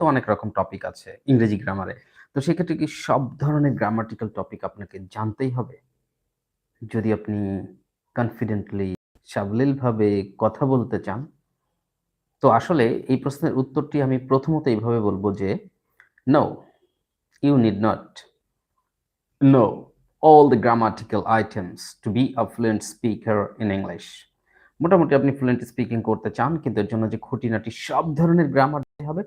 তো অনেক রকম টপিক আছে ইংরেজি গ্রামারে তো সেক্ষেত্রে কি সব ধরনের গ্রামাটিক্যাল টপিক আপনাকে জানতেই হবে? যদি আপনি কনফিডেন্টলি সাবলীলভাবে কথা বলতে চান, তো আসলে এই প্রশ্নের উত্তরটি আমি প্রথমত এইভাবে বলব যে no you need not know all the grammatical items to be a fluent speaker in English মোটামুটি আপনি ফ্লুয়েন্ট স্পিকিং করতে চান, কিন্তু এর জন্য যে খুঁটিনাটি সব ধরনের গ্রামার হবে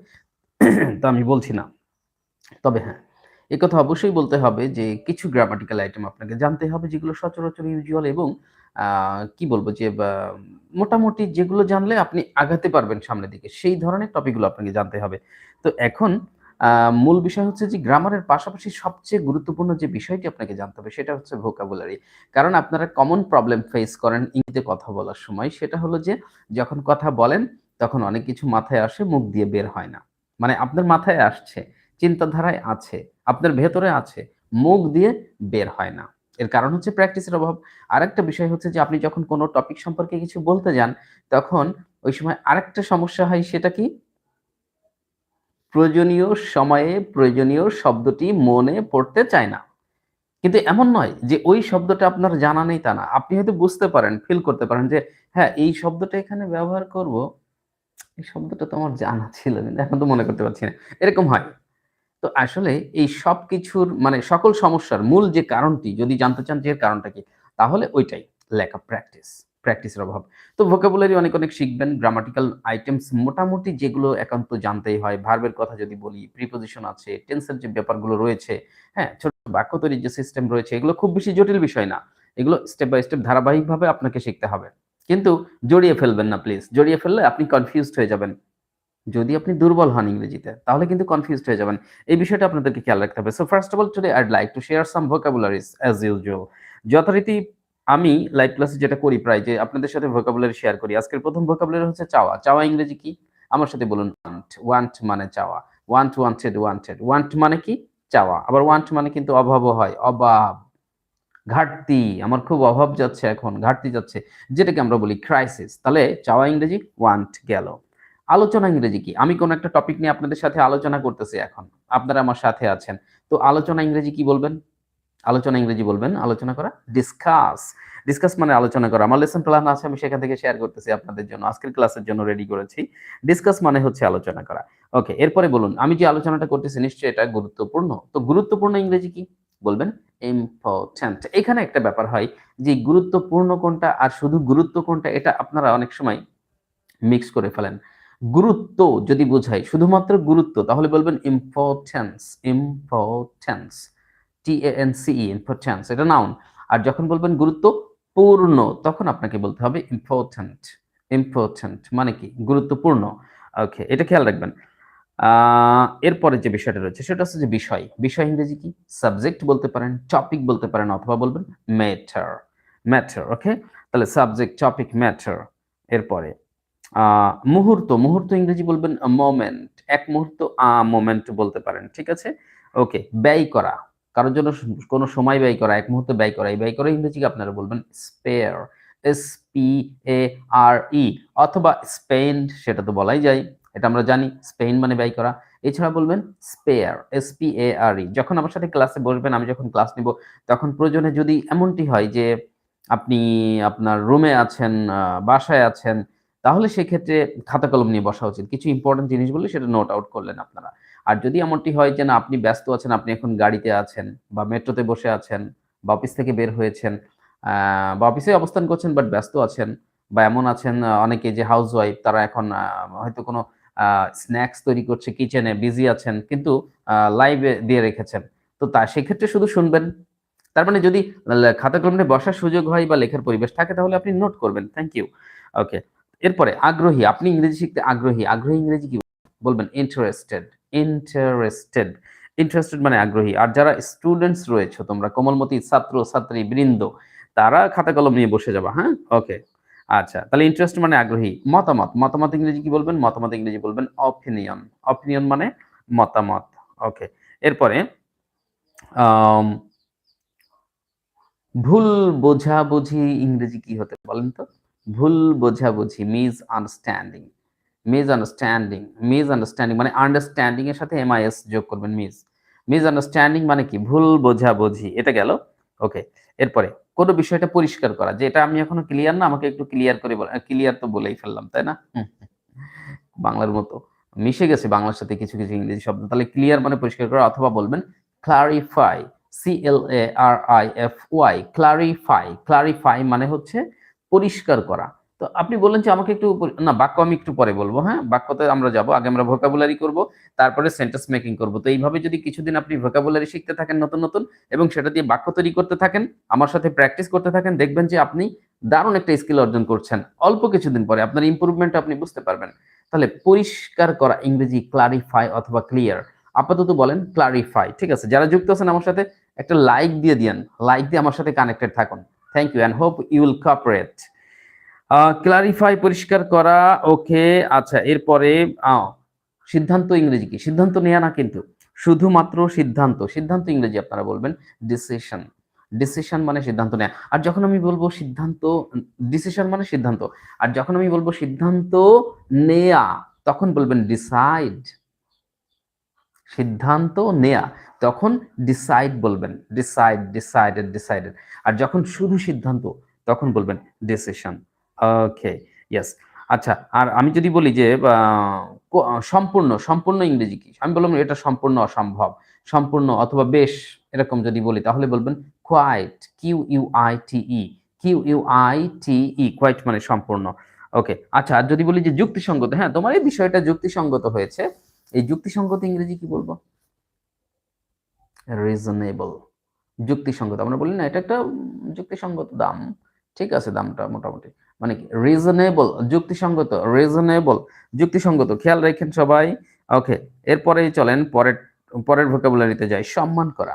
তা আমি বলছি না। তবে হ্যাঁ এ কথা অবশ্যই বলতে হবে যে কিছু গ্রামাটিক্যাল আইটেম আপনাকে জানতে হবে যেগুলো সচরাচর ইউজুয়াল এবং কি বলব যে মোটামুটি যেগুলো জানলে আপনি আগাতে পারবেন সামনের দিকে, সেই ধরনের টপিকগুলো আপনাকে জানতে হবে। তো এখন মূল বিষয় হচ্ছে যে গ্রামারের পাশাপাশি সবচেয়ে গুরুত্বপূর্ণ যে বিষয়টি আপনাকে জানতে হবে সেটা হচ্ছে ভোকাবুলারি কারণ আপনারা কমন প্রবলেম ফেস করেন ইংরেজিতে কথা বলার সময়, সেটা হলো যে যখন কথা বলেন, তখন অনেক কিছু মাথায় আসে, মুখ দিয়ে বের হয় না। মানে আপনার মাথায় আসছে, চিন্তাধারায় আছে, আপনার ভেতরে আছে, মুখ দিয়ে বের হয় না। এর কারণ হচ্ছে প্র্যাকটিসের অভাব। আরেকটা বিষয় হচ্ছে যে আপনি যখন কোনো টপিক সম্পর্কে কিছু বলতে যান, তখন ওই সময় আরেকটা সমস্যা হয় সেটা কি? প্রয়োজনীয় সময়ে প্রয়োজনীয় শব্দটি মনে পড়তে চায় না। কিন্তু এমন নয় যে ওই শব্দটা আপনার জানা নেই তা না। আপনি হয়তো বুঝতে পারেন ফিল করতে পারেন যে হ্যাঁ এই শব্দটা এখানে ব্যবহার করব। এই শব্দটা তো আমার জানা ছিল, কিন্তু এখন তো মনে করতে পারছি না। এরকম হয়। তো আসলে এই সব কিছুর মানে সকল সমস্যার মূল যে কারণটি, যদি জানতে চান যে কারণটা কি, তাহলে ওইটাই ল্যাক অফ প্র্যাকটিস প্র্যাকটিসের অভাব। তো ভোকাবুলারি অনেক অনেক শিখবেন গ্রামাটিক্যাল আইটেমস মোটামুটি যেগুলো একান্ত জানতেই হয়। ভার্বের কথা যদি বলি প্রিপোজিশন আছে টেন্সের যে ব্যাপারগুলো রয়েছে হ্যাঁ ছোট বাক্য তৈরির যে সিস্টেম রয়েছে, এগুলো খুব বেশি জটিল বিষয় না। এগুলো স্টেপ বাই স্টেপ ধারাবাহিকভাবে আপনাকে শিখতে হবে। কিন্তু জড়িয়ে ফেলবেন না প্লিজ জড়িয়ে ফেললে আপনি কনফিউজড হয়ে যাবেন। যদি আপনি দুর্বল হন ইংরেজিতে, তাহলে কিন্তু কনফিউজড হয়ে যাবেন। এই বিষয়টা আপনাদেরকে খেয়াল রাখতে হবে। So first of all today I'd like to share some vocabularies as usual যথারীতি আমি লাইভ ক্লাসে যেটা করি প্রায়, যে আপনাদের সাথে ভোকাবুলারি শেয়ার করি। আজকের প্রথম ভোকাবুলারি হচ্ছে চাওয়া। চাওয়া ইংরেজি কি? আমার সাথে বলুন ওয়ান্ট ওয়ান্ট মানে চাওয়া। ওয়ান্ট ওয়ান্টেড ওয়ান্টেড ওয়ান্ট মানে কি? চাওয়া। আবার ওয়ান্ট মানে কিন্তু অভাবও হয়। অভাব। ঘাটতি, আমার খুব অভাব যাচ্ছে এখন, ঘাটতি যাচ্ছে, যেটাকে আমরা বলি ক্রাইসিস তাহলে চাওয়া ইংরেজি ওয়ান্ট গেল। আলোচনা ইংরেজি কি? আমি কোন একটা টপিক নিয়ে আপনাদের সাথে আলোচনা করতেছি এখন, আপনারা আমার সাথে আছেন। তো আলোচনা ইংরেজি কি বলবেন? আলোচনা ইংরেজি বলবেন, আলোচনা করা ডিসকাস ডিসকাস মানে আলোচনা করা। আমার লেসন প্ল্যান আছে, আমি সেখান থেকে শেয়ার করতেছি আপনাদের জন্য, আজকের ক্লাসের জন্য রেডি করেছি। ডিসকাস মানে হচ্ছে আলোচনা করা। ওকে এরপরে বলুন, আমি যে আলোচনাটা করতেছি, নিশ্চয়ই এটা গুরুত্বপূর্ণ। তো গুরুত্বপূর্ণ ইংরেজি কি? বলবেন? ইম্পর্টেন্ট এখানে একটা ব্যাপার হয় যে গুরুত্বপূর্ণ কোনটা আর শুধু গুরুত্ব কোনটা এটা আপনারা অনেক সময় মিক্স করে ফেলেন। গুরুত্ব যদি বোঝাই, শুধুমাত্র গুরুত্ব, তাহলে বলবেন importance importance T N C importance এটা নাউন আর যখন বলবেন গুরুত্বপূর্ণ, তখন আপনাকে বলতে হবে ইম্পর্টেন্ট ইম্পর্টেন্ট মানে কি? গুরুত্বপূর্ণ। ওকে এটা খেয়াল রাখবেন। এরপরে যে বিষয়টা রয়েছে সেটা হচ্ছে যে বিষয়। বিষয় ইংরেজি কি? সাবজেক্ট বলতে পারেন টপিক বলতে পারেন অথবা বলবেন ম্যাটার ম্যাটার ওকে তাহলে সাবজেক্ট টপিক ম্যাটার এরপরে মুহূর্ত। মুহূর্ত ইংরেজি বলবেন মোমেন্ট এক মুহূর্ত, আ মোমেন্ট বলতে পারেন, ঠিক আছে? ওকে ব্যয় করা। কারোর জন্য কোনো সময় ব্যয় করা, এক মুহূর্তে ব্যয় করা। এই ব্যয় করা ইংরেজি আপনারা বলবেন spare S P A R E অথবা স্পেন্ড সেটা তো বলাই যায়। এটা আমরা জানি স্পেন মানে ব্যয় করা। এছাড়া বলবেন spare S P A R E যখন আমার সাথে ক্লাসে বসবেন, আমি যখন ক্লাস নিব, তখন প্রয়োজনে যদি এমনটি হয় যে আপনি আপনার রুমে আছেন বাসায় আছেন, তাহলে সেক্ষেত্রে খাতা কলম নিয়ে বসা উচিত। কিছু ইম্পর্টেন্ট জিনিস বলে সেটা নোট আউট করলেন আপনারা। আর যদি এমনটি হয় যে না, আপনি ব্যস্ত আছেন, আপনি এখন গাড়িতে আছেন বা মেট্রোতে বসে আছেন বা অফিস থেকে বের হয়েছেন বা অফিসে অবস্থান করছেন বাট ব্যস্ত আছেন বা এমন আছেন অনেকে যে হাউস ওয়াইফ তারা এখন হয়তো কোনো স্ন্যাক্স তৈরি করছে কিচেনে বিজি আছেন, কিন্তু লাইভে দিয়ে রেখেছেন। তো তা, সেক্ষেত্রে শুধু শুনবেন। তার মানে যদি খাতা কলমে বসার সুযোগ হয় বা লেখার পরিবেশ থাকে, তাহলে আপনি নোট করবেন। থ্যাংক ইউ ওকে এরপরে, আগ্রহী। আপনি ইংরেজি শিখতে আগ্রহী। আগ্রহী ইংরেজি কি? বলবেন ইন্টারেস্টেড ইন্টারেস্টেড ইন্টারেস্টেড মানে আগ্রহী। আর যারা স্টুডেন্টস রয়েছে, তোমরা, কোমলমতি ছাত্র, ছাত্রী, বৃন্দ, তারা খাতা কলম নিয়ে বসে যাবা হ্যাঁ? ওকে আচ্ছা তাহলে ইন্টারেস্ট মানে আগ্রহী। মতামত মতামত ইংরেজি কি বলবেন? মতামত ইংরেজি বলবেন অপিনিয়ন অপিনিয়ন মানে মতামত। ওকে এরপরে ভুল বোঝাবুঝি ইংরেজি কি হতে বলেন তো? ভুল বোঝাবুঝি misunderstanding misunderstanding misunderstanding মানে আন্ডারস্ট্যান্ডিং এর সাথে এমআইএস যোগ করবেন মিস মিস আন্ডারস্ট্যান্ডিং মানে কি? ভুল বোঝাবুঝি, এটা গেল। ওকে এরপরে কোনো বিষয়টা পরিষ্কার করা যে এটা আমি এখনও ক্লিয়ার না আমাকে একটু ক্লিয়ার করে ক্লিয়ার তো বলেই ফেললাম তাই না। বাংলার মতো। মিশে গেছে বাংলার সাথে কিছু কিছু ইংরেজি শব্দ। তাহলে ক্লিয়ার মানে পরিষ্কার করা অথবা বলবেন clarify C L A R I F Y clarify clarify মানে হচ্ছে পরিষ্কার করা। তো আপনি বললেন যে আমাকে একটু না, বাক্য আমি একটু পরে বলব হ্যাঁ? বাক্যতে আমরা যাব, আগে আমরা ভোকাবুলারি করব, তারপরে সেন্টেন্স মেকিং করব। তো এইভাবে যদি কিছুদিন আপনি ভোকাবুলারি শিখতে থাকেন নতুন নতুন এবং সেটা দিয়ে বাক্য তৈরি করতে থাকেন, আমার সাথে প্র্যাকটিস করতে থাকেন, দেখবেন যে আপনি দারুণ একটা স্কিল অর্জন করছেন। অল্প কিছুদিন পরে আপনার ইমপ্রুভমেন্ট আপনি বুঝতে পারবেন। তাহলে পরিষ্কার করা ইংরেজি ক্লারিফাই অথবা ক্লিয়ার আপাতত বলেন ক্লারিফাই ঠিক আছে? যারা যুক্ত আছেন আমার সাথে, একটা লাইক দিয়ে দিয়েন। লাইক দিয়ে আমার সাথে কানেক্টেড থাকুন। Thank you and hope you will cooperate clarify পরিষ্কার করা ওকে আচ্ছা এরপরে সিদ্ধান্ত ইংরেজি কি? সিদ্ধান্ত নেয়া না কিন্তু, শুধুমাত্র সিদ্ধান্ত সিদ্ধান্ত ইংরেজি আপনারা বলবেন ডিসিশন ডিসিশন মানে সিদ্ধান্ত নেওয়া আর যখন আমি বলব সিদ্ধান্ত ডিসিশন মানে সিদ্ধান্ত, আর যখন আমি বলব সিদ্ধান্ত নেয়া, তখন বলবেন ডিসাইড সিদ্ধান্ত নেয়া, তখন ডিসাইড বলবেন ডিসাইড ডিসাইডেড ডিসাইডেড আর যখন শুধু সিদ্ধান্ত, তখন বলবেন ডিসিশন ওকে ইয়েস আচ্ছা আর আমি যদি বলি যে সম্পূর্ণ সম্পূর্ণ ইংরেজি কি? আমি বললাম এটা সম্পূর্ণ অসম্ভব, সম্পূর্ণ অথবা বেশ এরকম যদি বলি, তাহলে বলবেন quite Q U I T E Q U I T E quite মানে সম্পূর্ণ। ওকে আচ্ছা আর যদি বলি যে যুক্তিসঙ্গত হ্যাঁ তোমার এই বিষয়টা যুক্তিসঙ্গত হয়েছে, এই যুক্তিসঙ্গত ইংরেজি কি বলব? রিজনেবল যুক্তিসঙ্গত, আমরা বলি না, এটা একটা যুক্তিসঙ্গত দাম, ঠিক আছে, দামটা মোটামুটি। মানে রিজনেবল যুক্তিসঙ্গত রিজনেবল যুক্তিসঙ্গত। খেয়াল রাখেন সবাই। ওকে এরপরেই চলেন, পরের পরের ভোকাবুলারিতে যাই। সম্মান করা।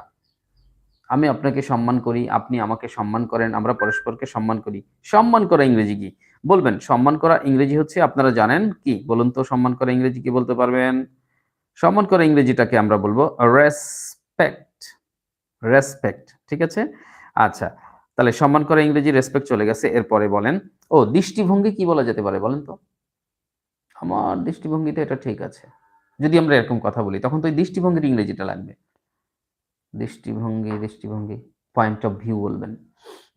আমি আপনাকে সম্মান করি, আপনি আমাকে সম্মান করেন, আমরা পরস্পরকে সম্মান করি। সম্মান করা ইংরেজি কি? বলবেন, সম্মান করা ইংরেজি হচ্ছে, আপনারা জানেন কি? বলুন তো, সম্মান করা ইংরেজি কি বলতে পারবেন? সম্মান করা ইংরেজিটাকে আমরা বলব রেসপেক্ট রেসপেক্ট ঠিক আছে? আচ্ছা তাহলে সম্মান করা ইংরেজি রেসপেক্ট চলে গেছে। এরপরে বলেন, ও, দৃষ্টিভঙ্গি কি বলা যেতে পারে বলেন তো? আমার দৃষ্টিভঙ্গিতে এটা ঠিক আছে। যদি আমরা এরকম কথা বলি, তখন তো ওই দৃষ্টিভঙ্গির ইংরেজিটা লাগবে। দৃষ্টিভঙ্গি দৃষ্টিভঙ্গি পয়েন্ট অফ ভিউ বলবেন।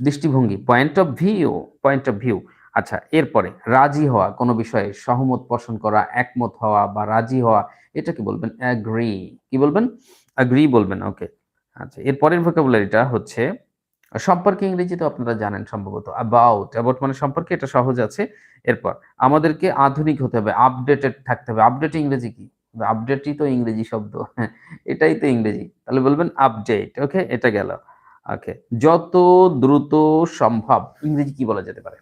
দৃষ্টিভঙ্গি point of view point of view আচ্ছা এরপরে, রাজি হওয়া, কোনো বিষয়ে সহমত পোষণ করা, একমত হওয়া বা রাজি হওয়া, এটা কি বলবেন? অ্যাগ্রি কি বলবেন? অ্যাগ্রি বলবেন ওকে আচ্ছা এরপরের ভোকাবুলারিটা হচ্ছে সম্পর্কে ইংরেজি তো আপনারা জানেন সম্ভবত। অ্যাবাউট অ্যাবাউট মানে সম্পর্কে এটা সহজ আছে। এরপর, আমাদেরকে আধুনিক হতে হবে আপডেটেড থাকতে হবে। আপডেট ইংরেজি কি? আপডেটই তো ইংরেজি শব্দ। এটাই তো ইংরেজি। তাহলে বলবেন আপডেট ওকে এটা গেল। ওকে যত দ্রুত সম্ভব, ইংরেজি কি বলা যেতে পারে?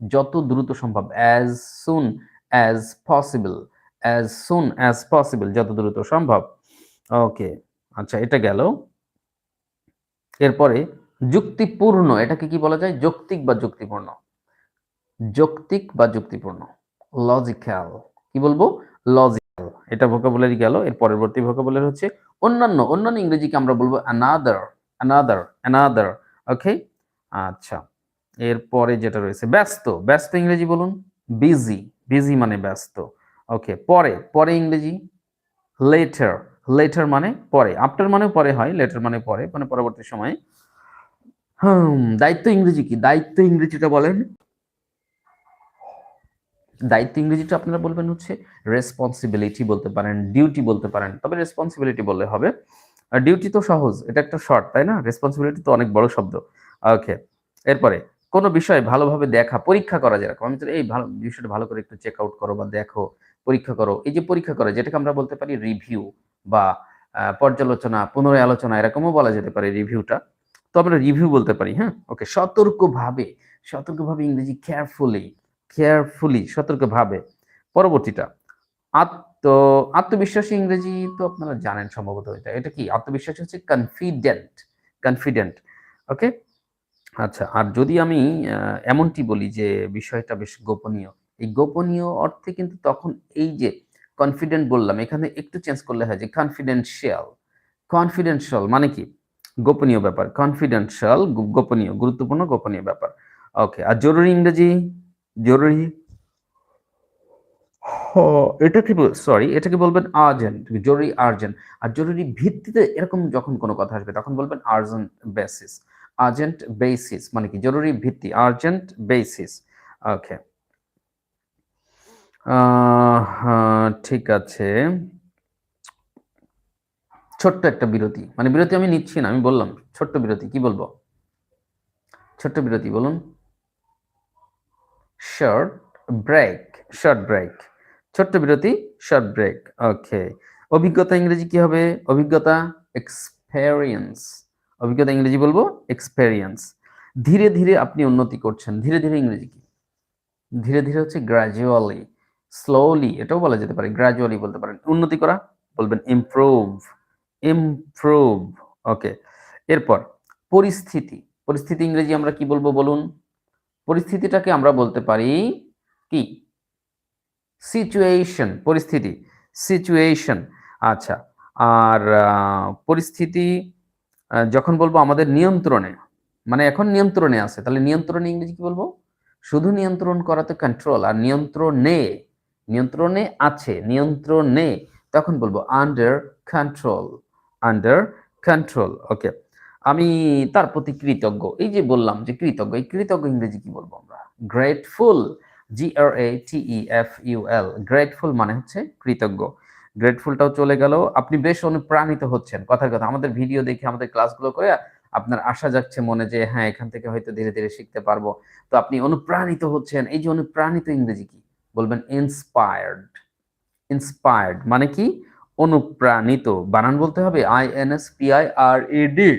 যত দ্রুত সম্ভব as soon as possible as soon as possible যত দ্রুত সম্ভব। ওকে আচ্ছা এটা গেল। এরপরে যুক্তিপূর্ণ, এটাকে কি বলা যায়? যৌক্তিক বা যুক্তিপূর্ণ? যৌক্তিক বা যুক্তিপূর্ণ? লজিক্যাল কি বলব? লজিক্যাল এটা ভোকাবুলারি গেল, এর পরবর্তী ভোকাবুলারি হচ্ছে অন্যান্য। অন্যান্য ইংরেজিকে আমরা বলব অ্যানাদার অ্যানাদার অ্যানাদার ওকে আচ্ছা। এরপরে যেটা রয়েছে, ব্যস্ত। ব্যস্ত ইংরেজি বলুন। বিজি বিজি মানে ব্যস্ত। ওকে পরে। পরে ইংরেজি? লেটার লেটার মানে পরে। আফটার মানে পরে হয় লেটার মানে পরে। মানে পরবর্তী সময়ে হুম, দায়িত্ব ইংরেজি কি? দায়িত্ব ইংরেজিটা বলেন। দায়িত্ব ইংরেজিটা আপনারা বলবেন হচ্ছে রেসপন্সিবিলিটি বলতে পারেন ডিউটি বলতে পারেন। তবে রেসপন্সিবিলিটি বললে হবে। ডিউটি তো সহজ, এটা একটা শর্ট তাই না? রেসপন্সিবিলিটি তো অনেক বড় শব্দ। ওকে এরপরে, কোনো বিষয় ভালোভাবে দেখা, পরীক্ষা করা যেরকম। আমি তো এই ভালো, বিষয়টা ভালো করে একটু চেক আউট করো বা দেখো, পরীক্ষা করো। এই যে পরীক্ষা করা, যেটাকে আমরা বলতে পারি রিভিউ বা পর্যালোচনা পুনরায় আলোচনা এরকমও বলা যেতে পারে রিভিউটা তো আমরা রিভিউ বলতে পারি হ্যাঁ? ওকে সতর্কভাবে সতর্কভাবে ইংরেজি কেয়ারফুলি কেয়ারফুলি সতর্কভাবে। পরবর্তীটা, আত্ম, আত্মবিশ্বাসী ইংরেজি তো আপনারা জানেন সম্ভবত এটা। এটা কি? আত্মবিশ্বাস হচ্ছে কনফিডেন্ট কনফিডেন্ট ওকে আচ্ছা আর যদি আমি এমনটি বলি যে বিষয়টা বেশ গোপনীয়, এই গোপনীয় অর্থে কিন্তু তখন এই যে কনফিডেন্ট বললাম, এখানে একটু চেঞ্জ করলে হয় যে কনফিডেন্সিয়াল কনফিডেন্সিয়াল মানে কি? গোপনীয় ব্যাপার কনফিডেন্সিয়াল গোপনীয়, গুরুত্বপূর্ণ, গোপনীয় ব্যাপার। ওকে আর জরুরি ইংরেজি? জরুরি? এটাকে সরি এটাকে বলবেন আর্জেন্ট জরুরি আর্জেন্ট আর জরুরি ভিত্তিতে এরকম যখন কোনো কথা আসবে, তখন বলবেন আর্জেন্ট বেসিস আর্জেন্ট বেসিস মানে কি? জরুরি ভিত্তি আর্জেন্ট বেসিস ওকে ঠিক আছে। ছোট্ট একটা বিরতি। মানে বিরতি আমি নিচ্ছি না, আমি বললাম, ছোট্ট বিরতি, কি বলব? ছোট্ট বিরতি, বলুন। শর্ট ব্রেক শর্ট ব্রেক ছোট্ট বিরতি শর্ট ব্রেক ওকে অভিজ্ঞতা ইংরেজি কি হবে? অভিজ্ঞতা এক্সপেরিয়েন্স অভিজ্ঞতা ইংরেজি বলব এক্সপেরিয়েন্স ধীরে ধীরে আপনি উন্নতি করছেন। ধীরে ধীরে ইংরেজি কি? ধীরে ধীরে হচ্ছে গ্রাজুয়ালি স্লোলি এটাও বলা যেতে পারে গ্রাজুয়ালি বলতে পারেন। উন্নতি করা, বলবেন ইমপ্রুভ ইমপ্রুভ ওকে এরপর, পরিস্থিতি পরিস্থিতি ইংরেজি আমরা কি বলব বলুন? পরিস্থিতিটাকে আমরা বলতে পারি কি? সিচুয়েশন পরিস্থিতি সিচুয়েশন আচ্ছা আর পরিস্থিতি যখন বলব আমাদের নিয়ন্ত্রণে মানে এখন নিয়ন্ত্রণে আছে, তাহলে নিয়ন্ত্রণে ইংরেজি কি বলব? শুধু নিয়ন্ত্রণ করা তো কন্ট্রোল আর নিয়ন্ত্রণে নিয়ন্ত্রণে আছে, নিয়ন্ত্রণে, তখন বলব under control under control okay আমি তার প্রতি কৃতজ্ঞ। এই যে বললাম যে কৃতজ্ঞ, এই কৃতজ্ঞ ইংরেজি কি বলব আমরা? Grateful G R A T E F U L grateful মানে হচ্ছে কৃতজ্ঞ। গ্রেটফুলটাও চলে গেল, আপনি বেশ অনুপ্রাণিত হচ্ছেন। কথার কথা, আমাদের ভিডিও দেখে, আমাদের ক্লাসগুলো করে আপনার আশা যাচ্ছে মনে যে হ্যাঁ এখান থেকে হয়তো ধীরে ধীরে শিখতে পারব। তো আপনি অনুপ্রাণিত হচ্ছেন। এই যে অনুপ্রাণিত ইংরেজি কি? বলবেন ইন্সপায়ার্ড ইন্সপায়ার্ড মানে কি? অনুপ্রাণিত। বানান বলতে হবে I N S P I R E D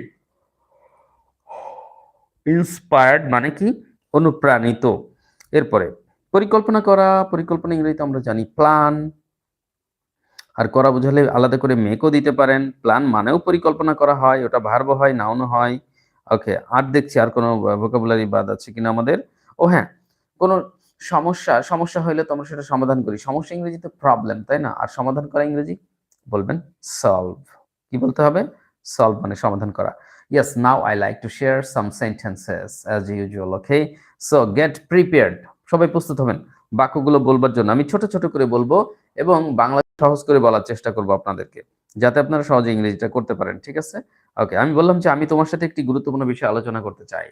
inspired মানে কি? অনুপ্রাণিত। এরপরে, পরিকল্পনা করা, পরিকল্পনা ইংরেজিতে আমরা জানি প্ল্যান আর করা বোঝালে আলাদা করে মেকও দিতে পারেন। প্ল্যান মানেও পরিকল্পনা করা হয়, ওটা ভার্ব হয় নাউনও হয়। ওকে আর দেখছি আর কোনো ভোকাবুলারি বাদ আছে কিনা আমাদের? ও হ্যাঁ কোনো সমস্যা সমস্যা হইলে তো আমরা সেটা সমাধান করি। সমস্যা ইংরেজিতে প্রবলেম তাই না? আর সমাধান করা ইংরেজি? বলবেন সলভ কি বলতে হবে? সলভ মানে সমাধান করা। Yes, now i like to share some sentences, as usual, okay? So, get prepared সবাই প্রস্তুত হবেন। বাক্যগুলো বলবার জন্য। আমি ছোট ছোট করে বলব এবং বাংলা সহজ করে বলার চেষ্টা করব আপনাদেরকে, যাতে আপনারা সহজে ইংরেজিটা করতে পারেন, ঠিক আছে? ওকে আমি বললাম যে, আমি তোমার সাথে একটি গুরুত্বপূর্ণ বিষয় আলোচনা করতে চাই।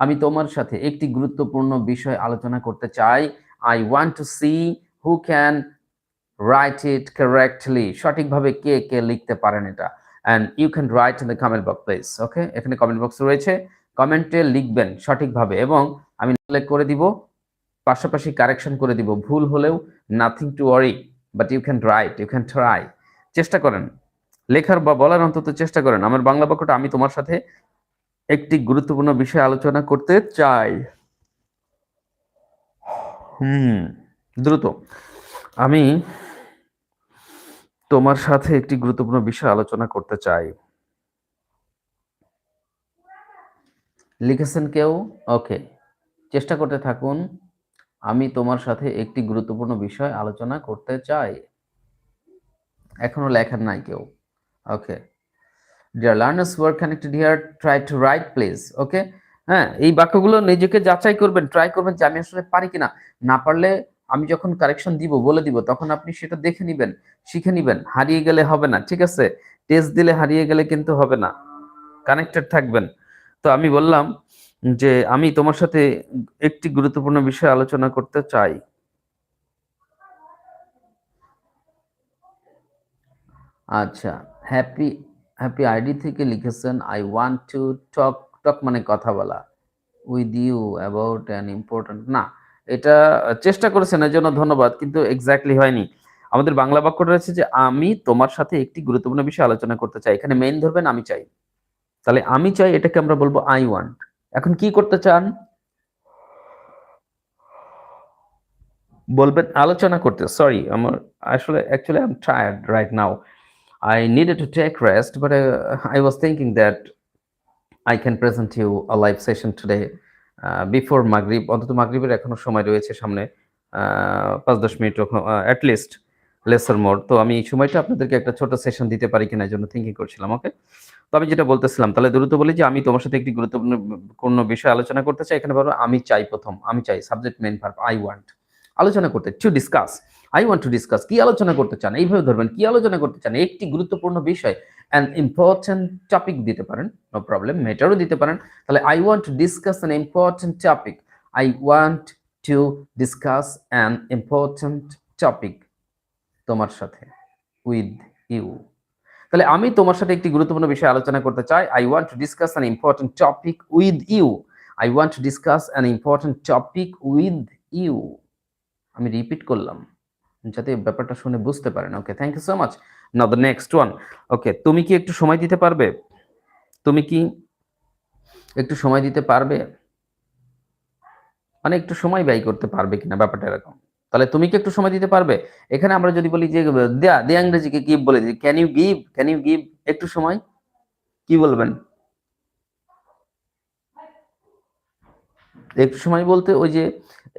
আমি তোমার সাথে একটি গুরুত্বপূর্ণ বিষয় আলোচনা করতে চাই। I want to see who can write it correctly সঠিকভাবে কে কে লিখতে পারেন এটা। And you can write in the comment box please okay এখানে কমেন্ট বক্স রয়েছে। কমেন্টে লিখবেন সঠিকভাবে এবং আমি করে দিব, পাশাপাশি কারেকশন করে দিব। ভুল হলেও nothing to worry but you can write you can try চেষ্টা করেন। লেখার বা বলার অন্তত চেষ্টা করেন। আমার বাংলা বাক্যটা আমি তোমার সাথে একটি গুরুত্বপূর্ণ বিষয় আলোচনা করতে চাই। হুম, দ্রুত। আমি তোমার সাথে একটি গুরুত্বপূর্ণ বিষয় আলোচনা করতে চাই। লিখেছেন কেউ? ওকে। চেষ্টা করতে থাকুন। আমি তোমার সাথে একটি গুরুত্বপূর্ণ বিষয় আলোচনা করতে চাই। এখনও লেখার নাই কেউ। Okay. Dear learners work connected here try to write please okay? হ্যাঁ এই বাক্যগুলো নিজেকে যাচাই করবেন ট্রাই করবেন যে আমি আসলে পারি কিনা। না পারলে আমি যখন কারেকশন দিব, বলে দিব, তখন আপনি সেটা দেখে নিবেন, শিখে নিবেন, হারিয়ে গেলে হবে না, ঠিক আছে? টেস্ট দিলে হারিয়ে গেলে কিন্তু হবে না কানেক্টেড থাকবেন। তো আমি বললাম যে আমি তোমার সাথে একটি গুরুত্বপূর্ণ বিষয় আলোচনা করতে চাই। আচ্ছা হ্যাপি হ্যাপি আইডি থেকে লিখেছেন I want to talk talk মানে কথা বলা with you about an important না এটা চেষ্টা করেছেন, এর জন্য ধন্যবাদ, কিন্তু এক্স্যাক্টলি হয়নি। আমাদের বাংলা বাক্য রয়েছে যে, আমি তোমার সাথে একটি গুরুত্বপূর্ণ বিষয় আলোচনা করতে চাই। এখানে মেইন ধরবেন, আমি চাই। তাহলে আমি চাই এটাকে আমরা বলব আই ওয়ান্ট এখন কি করতে চান? বলবেন, আলোচনা করতে। সরি আমার আসলে actually I am tired right now I needed to take rest but I was thinking that I can present you a live session today before Maghrib, অন্তত মাগরিবের এখনও সময় রয়েছে সামনে পাঁচ দশ মিনিট অ্যাটলিস্ট লেসার মোড তো আমি এই সময়টা আপনাদেরকে একটা ছোট সেশন দিতে পারি কিনা জন্য থিঙ্কিং করছিলাম ওকে তো আমি যেটা বলতেছিলাম, তাহলে দ্রুত বলি যে আমি তোমার সাথে একটি গুরুত্বপূর্ণ বিষয় আলোচনা করতে চাই। এখানে বলো, আমি চাই প্রথম, আমি চাই subject main verb I want আলোচনা করতে to discuss I want to discuss কি আলোচনা করতে চান, এইভাবে ধরবেন, কি আলোচনা করতে চান, একটি গুরুত্বপূর্ণ বিষয় অ্যান ইম্পর্টেন্ট টপিক দিতে পারেন নো প্রবলেম মেটারও দিতে পারেন। তাহলে I want to discuss an important topic I want to discuss an important topic তোমার সাথে উইথ ইউ তাহলে আমি তোমার সাথে একটি গুরুত্বপূর্ণ বিষয় আলোচনা করতে চাই। I want to discuss an important topic with you I want to discuss an important topic with you আমি রিপিট করলাম, যাতে ব্যাপারটা শুনে বুঝতে পারেন। Okay thank you so much now the next one okay তুমি কি একটু সময় দিতে পারবে? তুমি কি একটু সময় দিতে পারবে? মানে একটু সময় ব্যয় করতে পারবে কিনা ব্যাপারটা এরকম? তাহলে তুমি কি একটু সময় দিতে পারবে? এখানে আমরা যদি বলি যে, দেয়া দেয়া ইংরেজিকে গিভ বলে দিই can you give can you give একটু সময়। কি বলবেন? একটু সময় বলতে ওই যে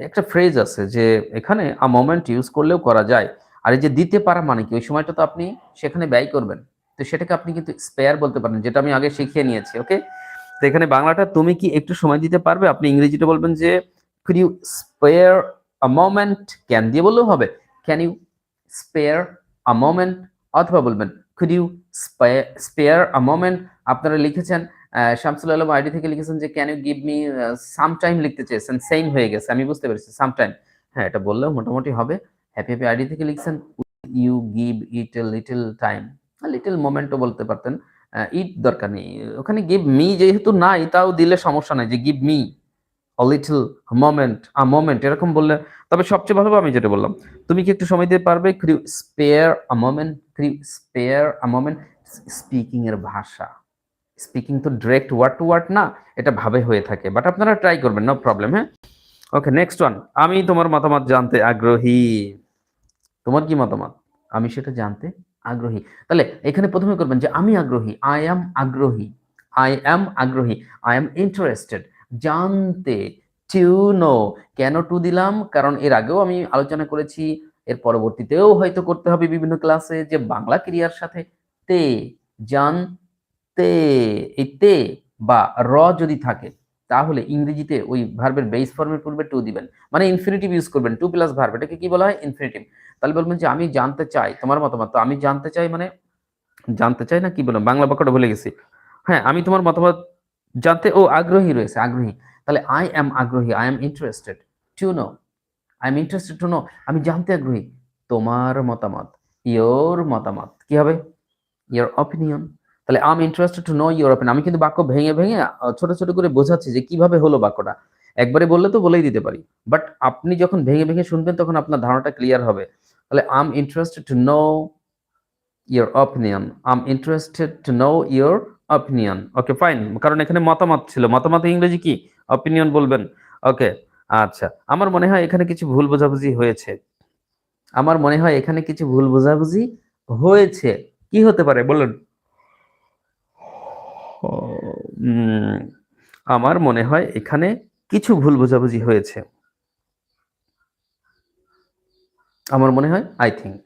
একটা ফ্রেজ আছে যে এখানে আ মোমেন্ট ইউজ করলেও করা যায়। আর এই যে দিতে পারা মানে কি? ওই সময়টা তো আপনি সেখানে ব্যয় করবেন। তো সেটাকে আপনি কিন্তু স্পেয়ার বলতে পারেন, যেটা আমি আগে শিখিয়ে নিয়েছি ওকে তো এখানে বাংলাটা, তুমি কি একটু সময় দিতে পারবে? আপনি ইংরেজিটা বলবেন যে, could you spare a moment? Can দিয়ে বললেও হবে। Can you spare a moment অথবা বলবেন, could you spare a moment? আপনারা লিখেছেন শামসুল আলম আইডি থেকে লিখেছেন যে can you give me some time লিখতে চেয়েছেন। সেম হয়ে গেছে, আমি বুঝতে পেরেছি সাম টাইম হ্যাঁ এটা বললেও মোটামুটি হবে। হ্যাপি হ্যাপি আইডি থেকে লিখছেন you give it a little time little মোমেন্টও বলতে পারতেন ইট দরকার নেই। ওখানে গিভ মি যেহেতু নাই, তাও দিলে সমস্যা নাই যে give me a little moment, a moment এরকম বললে। তবে সবচেয়ে ভালো আমি যেটা বললাম, তুমি কি একটু সময় দিতে পারবে? Spare a moment? Could you spare a moment? Speaking এর ভাষা। স্পিকিং তো ডিরেক্ট ওয়ার্ড টু ওয়ার্ড না, এটা ভাবে হয়ে থাকে বাট আপনারা ট্রাই করবেন নো প্রবলেম হ্যাঁ? ওকে নেক্সট ওয়ান আমি তোমার মতামত জানতে আগ্রহী। তোমার কি মতামত? আমি সেটা জানতে আগ্রহী। তাহলে এখানে প্রথমে করবেন যে আমি আগ্রহী আই অ্যাম আগ্রহী আই অ্যাম আগ্রহী আই অ্যাম ইন্টারেস্টেড জানতে টু নো কেন টু দিলাম? কারণ এর আগেও আমি আলোচনা করেছি, এর পরবর্তীতেও হয়তো করতে হবে বিভিন্ন ক্লাসে যে বাংলা ক্রিয়ার সাথে, তে জানতে এই তে বা র যদি থাকে, তাহলে ইংরেজিতে ওই ভার্বের বেস ফর্মের পূর্বে টু দিবেন। মানে ইনফিনিটিভ ইউজ করবেন টু প্লাস ভার্ব এটাকে কি বলা হয়? ইনফিনিটিভ তাহলে বলবেন যে আমি জানতে চাই, তোমার মতামত। তো আমি জানতে চাই মানে জানতে চাই না কি বললাম? বাংলা বাক্যটা ভুলে গেছি। হ্যাঁ আমি তোমার মতামত জানতে, ও আগ্রহী রয়েছে, আগ্রহী। তাহলে আই অ্যাম আগ্রহী I am interested to know I am interested to know আমি জানতে আগ্রহী। তোমার মতামত ইয়োর মতামত। কি হবে? ইয়োর অপিনিয়ন তাহলে I'm interested to know your opinion আমি কিন্তু বাক্য ভেঙে ভেঙে ছোট ছোট করে বোঝাচ্ছি যে কীভাবে হলো বাক্যটা। একবারে বললে তো বলেই দিতে পারি। বাট আপনি যখন ভেঙে ভেঙে শুনবেন, তখন আপনার ধারণাটা ক্লিয়ার হবে। তাহলে I'm interested to know your opinion I'm interested to know your opinion okay fine কারণ এখানে মতামত ছিল। মতামত ইংরেজি কি? অপিনিয়ন বলবেন। ওকে আচ্ছা। আমার মনে হয় এখানে কিছু ভুল বোঝাবুঝি হয়েছে। আমার মনে হয় এখানে কিছু ভুল বোঝাবুঝি হয়েছে। কি হতে পারে? বলুন। আমার মনে হয় এখানে কিছু ভুল বোঝাবুঝি হয়েছে। আমার মনে হয় আই থিঙ্ক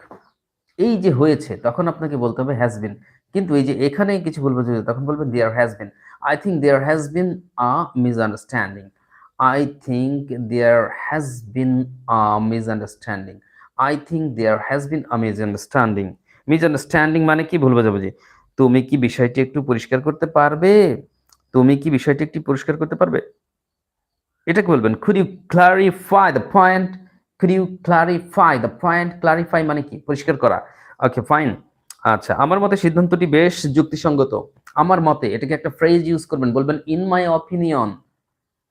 এই যে হয়েছে, তখন আপনাকে বলতে হবে হ্যাজ বিন কিন্তু এই যে এখানে কিছু ভুল বোঝাবুঝি, তখন বলবেন there has been I think there has been a misunderstanding I think there has been a misunderstanding I think there has been a misunderstanding misunderstanding মানে কি ভুল বোঝাবুঝি? তুমি কি বিষয়টি একটু পরিষ্কার করতে পারবে? তুমি কি বিষয়টি একটু পরিষ্কার করতে পারবে? এটাকে বলবেন could you clarify the point could you clarify the point clarify মানে কি? পরিষ্কার করা। ওকে ফাইন আচ্ছা আমার মতে সিদ্ধান্তটি বেশ যুক্তিসঙ্গত। আমার মতে এটাকে একটা ফ্রেজ ইউজ করবেন, বলবেন ইন মাই অপিনিয়ন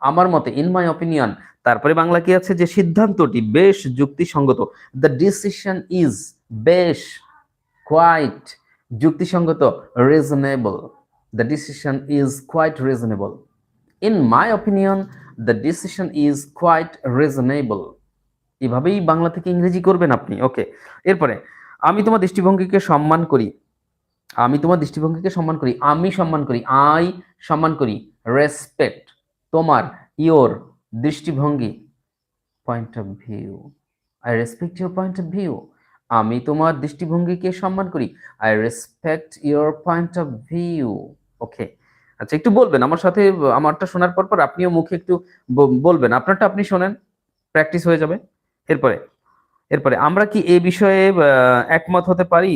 আমার মতে ইন মাই অপিনিয়ন তারপরে বাংলা কি আছে? যে সিদ্ধান্তটি বেশ যুক্তিসঙ্গত। দ্য ডিসিশন ইজ বেশ কোয়াইট যুক্তিসঙ্গত reasonable the decision is quite reasonable in my opinion the decision is quite reasonable এভাবেই বাংলা থেকে ইংরেজি করবেন আপনি ওকে এরপরে, আমি তোমার দৃষ্টিভঙ্গিকে সম্মান করি। আমি তোমার দৃষ্টিভঙ্গিকে সম্মান করি, আমি সম্মান করি আই সম্মান করি। রেসপেক্ট তোমার ইওর দৃষ্টিভঙ্গি point of view I respect your point of view আমি তোমার দৃষ্টিভঙ্গিকে সম্মান করি। I respect your point of view okay আচ্ছা একটু বলবেন আমার সাথে, আমারটা শোনার পর পর আপনিও মুখে একটু বলবেন। আপনারটা আপনি শোনেন প্র্যাকটিস হয়ে যাবে। এরপরে এরপরে, আমরা কি এই বিষয়ে একমত হতে পারি?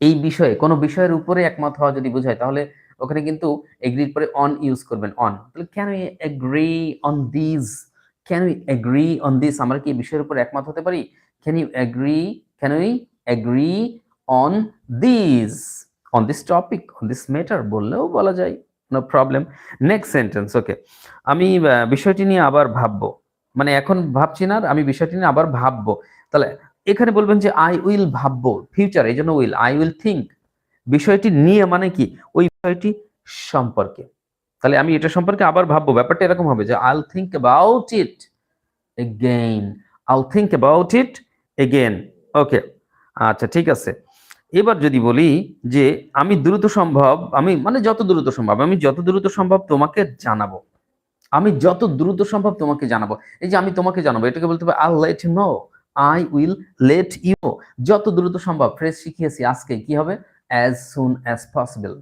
এই বিষয়ে, কোনো বিষয়ের উপরে একমত হওয়া যদি বোঝায়, তাহলে ওখানে কিন্তু এগ্রির পরে অন ইউজ করবেন অন তাহলে can you agree on this can you agree on this আমরা কি এই বিষয়ের উপর একমত হতে পারি? Can you agree can you agree on this on this topic on this matter বললেও বলা যায় no problem next sentence okay আমি বিষয়টি নিয়ে আবার ভাববো। মানে এখন ভাবছি না আমি বিষয়টি নিয়ে আবার ভাববো। তাহলে এখানে বলবেন যে আই উইল ভাববো ফিউচার এই জন্য উইল আই উইল থিঙ্ক বিষয়টি নিয়ে মানে কি? ওই বিষয়টি সম্পর্কে। তাহলে আমি এটা সম্পর্কে আবার ভাববো। ব্যাপারটা এরকম হবে যে I'll think about it again I'll think about it again okay আচ্ছা ঠিক আছে। এবার যদি বলি যে আমি দ্রুত সম্ভব, আমি মানে যত দ্রুত সম্ভব, আমি যত দ্রুত সম্ভব তোমাকে জানাব। আমি যত দ্রুত সম্ভব তোমাকে জানাব। এই যে আমি তোমাকে জানাব, এটাকে বলতে হবে I let know I will let you যত দ্রুত সম্ভব ফ্রেজ শিখিয়েছি আজকে, কি হবে? As soon as possible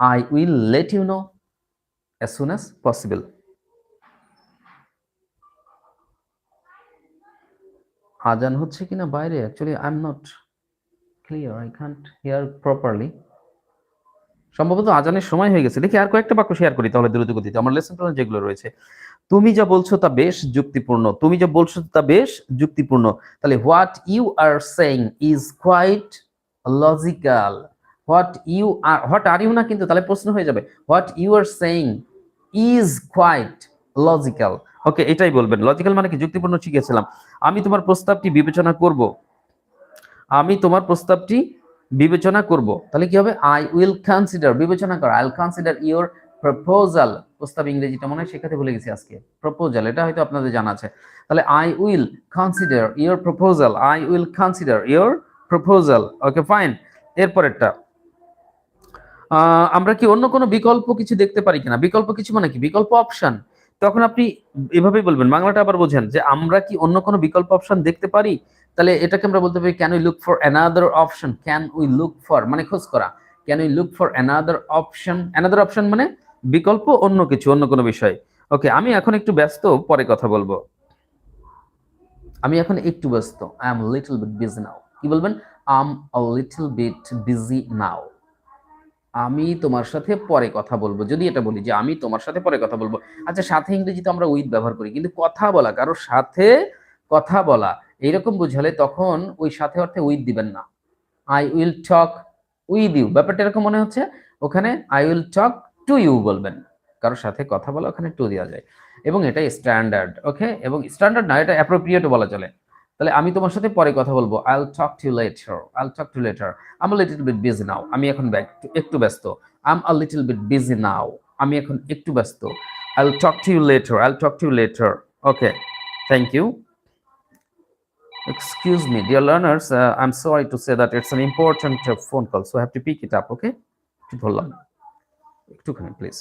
I will let you know as soon as possible আজান হচ্ছে কিনা বাইরে? Actually I am not clear I can't hear properly সম্ভবত আজানের সময় হয়ে গেছে। দেখি আর কয়েকটা বাক্য শেয়ার করি তাহলে দ্রুত গতিতে। আমার লেসন প্ল্যান যেগুলো রয়েছে। তুমি যা বলছো তা বেশ যুক্তিপূর্ণ। তুমি যা বলছো তা বেশ যুক্তিপূর্ণ। তাহলে what you are saying is quite logical what you are what are you না কিন্তু তাহলে প্রশ্ন হয়ে যাবে। What you are saying is quite logical okay, এটাই বলবেন। লজিক্যাল মানে কি? যুক্তিপূর্ণ শিখেছিলাম আমি তোমার প্রস্তাবটি বিবেচনা করব। আমি তোমার প্রস্তাবটি বিবেচনা করব। তাহলে কি হবে? আই উইল কনসিডার বিবেচনা করা। I will consider your proposal প্রস্তাব ইংরেজিটা মনে হয় শেখাতে ভুলে গেছি আজকে। প্রপোজাল এটা হয়তো আপনাদের জানা আছে। তাহলে I will consider your proposal I will consider your proposal okay fine এরপরেরটা। আমরা কি অন্য কোনো বিকল্প কিছু দেখতে পারি কিনা? বিকল্প কিছু মানে কি? বিকল্প অপশন তখন আপনি এভাবেই বলবেন, বাংলাটা আবার বোঝেন যে আমরা কি অন্য কোনো বিকল্প অপশন দেখতে পারি? তাহলে এটাকে আমরা বলতে পারি can we look for another option can we look for মানে খোঁজ করা। Can we look for another option another option মানে বিকল্প অন্য কিছু, অন্য কোনো বিষয়। ওকে আমি এখন একটু ব্যস্ত, পরে কথা বলব। আমি এখন একটু ব্যস্ত। I am little bit busy now কি বলবেন? I'm a little bit busy now আমি তোমার সাথে পরে কথা বলব। যদি এটা বলি যে আমি তোমার সাথে পরে কথা বলব আচ্ছা সাথে ইংরেজিতে আমরা উইথ ব্যবহার করি, কিন্তু কথা বলা, কারোর সাথে কথা বলা, এইরকম বুঝালে তখন ওই সাথে অর্থে উইথ দিবেন না। I will talk with you ব্যাপারটা এরকম মনে হচ্ছে? ওখানে I will talk to you বলবেন। কারোর সাথে কথা বলা ওখানে টু দেওয়া যায়। এবং এটাই স্ট্যান্ডার্ড ওকে এবং স্ট্যান্ডার্ড না, এটা অ্যাপ্রোপ্রিয়েটও বলা চলে। তাহলে আমি তোমার সাথে পরে কথা বলব। I will talk to later I will talk to later I'm little bit busy now আমি এখন একটু ব্যস্ত। I'm a little bit busy now আমি এখন একটু ব্যস্ত। I will talk to you later I will talk to you later okay thank you Excuse me, dear learners, uh, I'm sorry to say that it's an important uh, phone call, so I have to pick it up, okay? একটু ধরলাম। একটুখানি please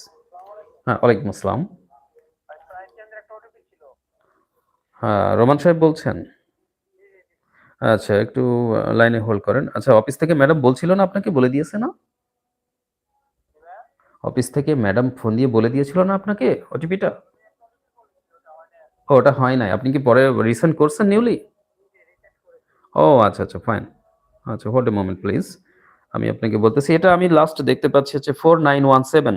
হ্যাঁ ওয়ালাইকুম আসসালাম। হ্যাঁ Roman সাহেব বলছেন। আচ্ছা একটু লাইনে হোল্ড করেন। আচ্ছা অফিস থেকে ম্যাডাম বলছিল না আপনাকে বলে দিয়েছে না? অফিস থেকে ম্যাডাম ফোন দিয়ে বলে দিয়েছিল না আপনাকে ওটিপিটা ও, ওটা হয় নাই। আপনি কি পরে রিসেন্ট করছেন নিউলি ও আচ্ছা আচ্ছা ফাইন আচ্ছা হোল্ড এ মোমেন্ট প্লিজ আমি আপনাকে বলতেছি, এটা আমি লাস্ট দেখতে পাচ্ছি হচ্ছে ফোর নাইন ওয়ান সেভেন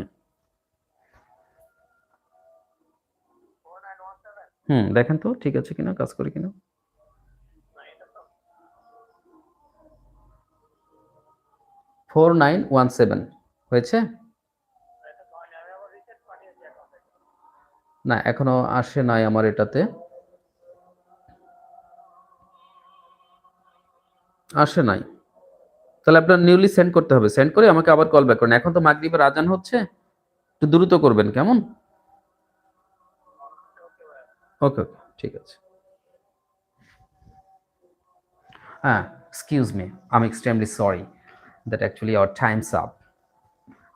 হুম, দেখেন তো, ঠিক আছে কিনা, কাজ করে কিনা। ফোর নাইন ওয়ান সেভেন হয়েছে? না, এখনও আসে নাই আমার এটাতে। আসে নাই। তাহলে আপনার নিউলি সেন্ড করতে হবে। সেন্ড করে আমাকে আবার কল ব্যাক করেন। এখন তো মাগরিবের আজান হচ্ছে। একটু দ্রুত করবেন, কেমন? ওকে ওকে, ঠিক আছে। হ্যাঁ excuse me I am extremely sorry that actually our time's up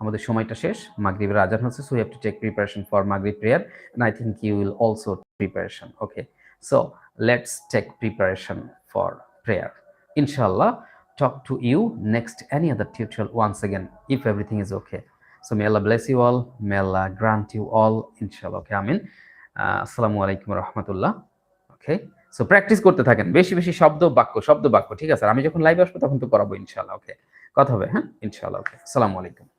আমাদের সময়টা শেষ। মাগরিবের আজান হচ্ছে so have to take preparation for Maghrib prayer and I think you will also preparation okay so let's take preparation for prayer inshallah talk to you next any other tutorial once again if everything is okay. So may allah bless you all may allah grant you all inshallah okay amin. Uh, assalamu alaikum rahmatullah okay? So practice করতে থাকেন। বেশি বেশি শব্দ বাক্য শব্দ বাক্য ঠিক আছে? আর আমি যখন লাইভে আসব তখন তো করাবো ইনশাল্লাহ কথা হবে হ্যাঁ? ইনশাল্লাহ ওকে। আসসালামু আলাইকুম।